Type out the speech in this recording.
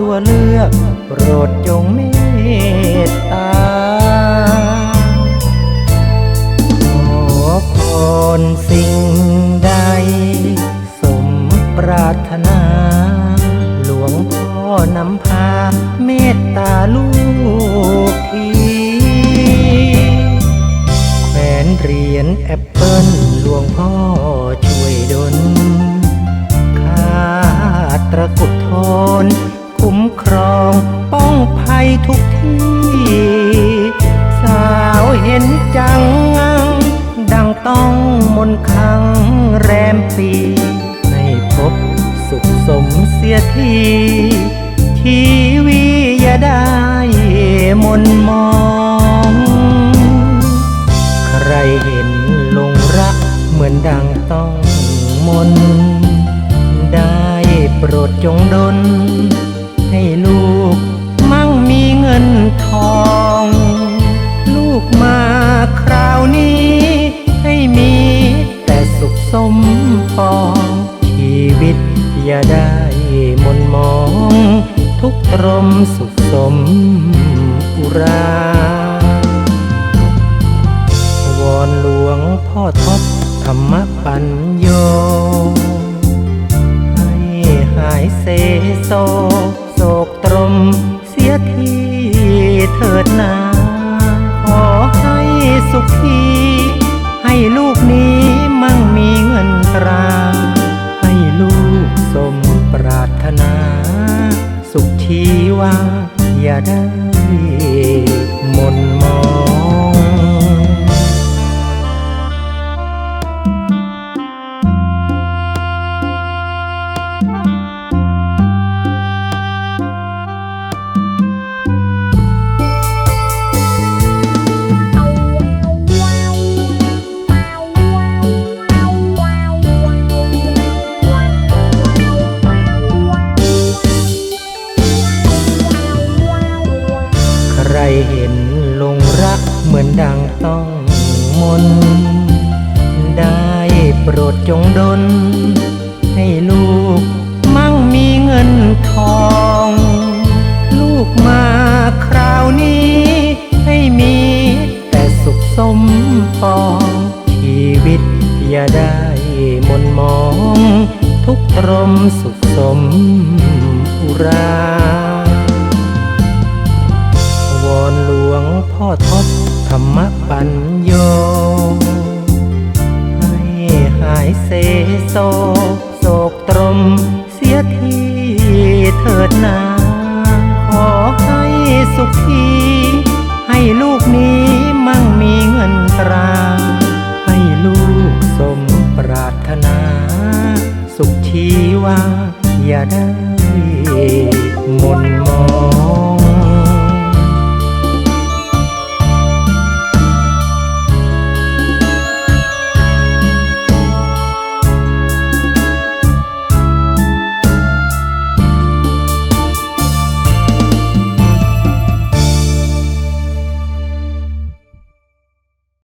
ตัวเลือกโปรดจงเมตตาขอพรสิ่งใด สมปรารถนา หลวงพ่อนำพาเมตตาลูกทีแขวนเหรียญแอปเปิ้ลหลวงพ่อช่วยดลข้าตระกุดทน ครองป้องภัยทุกที่ สาวเห็นจัง ดังต้องมนคังแรมปี ให้พบสุขสมเสียทีชีวิอย่าได้มนมอง ใครเห็นลงรักเหมือนดังต้องมนได้โปรดจงดล ให้ลูก มั่งมีเงินทอง ลูกมาคราวนี้ ให้มีแต่สุขสมปอง ชีวิตอย่าได้มนมอง ทุกตรมสุขสมอุราวอนหลวงพ่อทบธรรมปัญโย ให้หายเซโซ โศกตรมเสียทีเถิดนาขอให้สุขี ให้ลูกนี้มั่งมีเงินตรา ให้ลูกสมปรารถนา สุขชีวาอย่าได้หมนมอง ใครเห็นลงรักเหมือนดังต้องมน ได้โปรดจงดล ให้ลูกมั่งมีเงินทอง ลูกมาคราวนี้ ให้มีแต่สุขสมปอง ชีวิตอย่าได้มนมอง ทุกตรมสุขสมอุรา พ่อทบธรรมปัญโย ให้หายเซโซโศกตรม เสียทีเถิดนา ขอให้สุขี ให้ลูกนี้มั่งมีเงินตรา ให้ลูกสมปรารถนา สุขชีวาอย่าได้หมนมอง